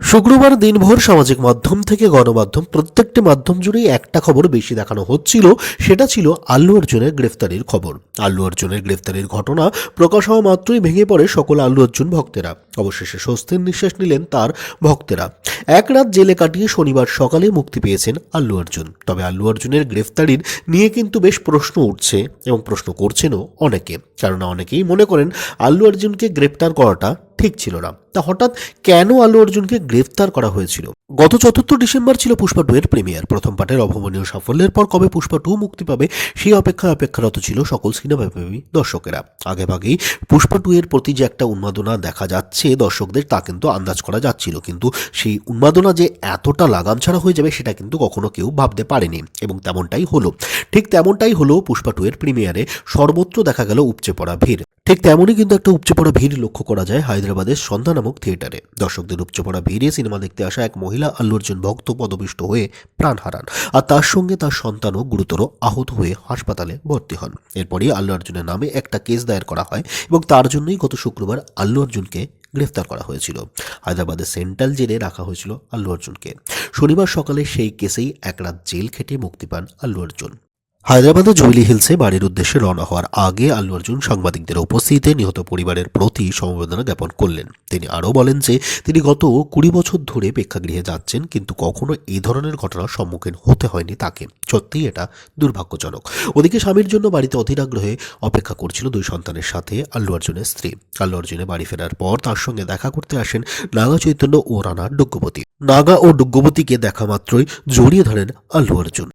শুক্রবার দিনভর সামাজিক মাধ্যম থেকে গণমাধ্যম প্রত্যেকটি মাধ্যম জুড়েই একটা খবর বেশি দেখানো হচ্ছিল, সেটা ছিল আল্লু অর্জুনের গ্রেফতারির খবর। আল্লু অর্জুনের গ্রেফতারির ঘটনা প্রকাশ হওয়া মাত্রই ভেঙে পড়ে সকল আল্লু অর্জুন ভক্তেরা। অবশেষে স্বস্তির নিঃশ্বাস নিলেন তার ভক্তেরা। এক রাত জেলে কাটিয়ে শনিবার সকালে মুক্তি পেয়েছেন আল্লু অর্জুন। তবে আল্লু অর্জুনের গ্রেফতারির নিয়ে কিন্তু বেশ প্রশ্ন উঠছে এবং প্রশ্ন করছেনও অনেকে। কেননা অনেকেই মনে করেন আল্লু অর্জুনকে গ্রেপ্তার করাটা ঠিক ছিল না। তা হঠাৎ কেন আলু অর্জুনকে গ্রেফতার করা হয়েছিল? গত চতুর্থ ডিসেম্বর ছিল পুষ্পা টু এর প্রিমিয়ার প্রথম পার্টের অভাবনীয় সাফল্যের পর কবে পুষ্পা টু মুক্তি পাবে, সেই অপেক্ষায় অপেক্ষারত ছিল সকল সিনেমাপ্রেমী দর্শকেরা। আগেভাগেই পুষ্পা টু এর প্রতি যে একটা উন্মাদনা দেখা যাচ্ছে দর্শকদের, তা কিন্তু আন্দাজ করা যাচ্ছিল। কিন্তু সেই উন্মাদনা যে এতটা লাগাম ছাড়া হয়ে যাবে, সেটা কিন্তু কখনো কেউ ভাবতে পারেনি। এবং তেমনটাই হলো। ঠিক তেমনটাই হলো পুষ্পা টু এর প্রিমিয়ারে সর্বত্র দেখা গেল উপচে পড়া ভিড়। ঠিক তেমনই কিন্তু একটা উপচে পড়া ভিড় লক্ষ্য করা যায় হায়দ্রাবাদের সন্ধ্যা নামক থিয়েটারে। দর্শকদের উপচে পড়া ভিড়ে সিনেমা দেখতে আসা এক মহিলা আল্লু অর্জুন ভক্ত পদপিষ্ট হয়ে প্রাণ হারান আর তার সঙ্গে তার সন্তানও গুরুতর আহত হয়ে হাসপাতালে ভর্তি হন। এরপরই আল্লু অর্জুনের নামে একটা কেস দায়ের করা হয় এবং তার জন্যই গত শুক্রবার আল্লু অর্জুনকে গ্রেফতার করা হয়েছিল। হায়দ্রাবাদের সেন্ট্রাল জেলে রাখা হয়েছিল আল্লু অর্জুনকে। শনিবার সকালে সেই কেসেই এক রাত জেল খেটে মুক্তি পান আল্লু অর্জুন। হায়দ্রাবাদের জুবিলি হিলসে বাড়ির উদ্দেশ্যে রওনা হওয়ার আগে আল্লু অর্জুন সাংবাদিকদের উপস্থিতিতে নিহত পরিবারের প্রতি সমবেদনা জ্ঞাপন করলেন। তিনি আরও বলেন যে, তিনি গত কুড়ি বছর ধরে প্রেক্ষাগৃহে যাচ্ছেন, কিন্তু কখনো এই ধরনের ঘটনার সম্মুখীন হতে হয়নি তাকে। সত্যিই এটা দুর্ভাগ্যজনক। ওদিকে স্বামীর জন্য বাড়িতে অধীর আগ্রহে অপেক্ষা করছিল দুই সন্তানের সাথে আল্লু অর্জুনের স্ত্রী। আল্লু অর্জুনের বাড়ি ফেরার পর তার সঙ্গে দেখা করতে আসেন নাগা চৈতন্য ও রানা ডুগ্গবতী নাগা ও ডুগ্গবতীকে দেখা মাত্রই জড়িয়ে ধরেন আল্লু অর্জুন।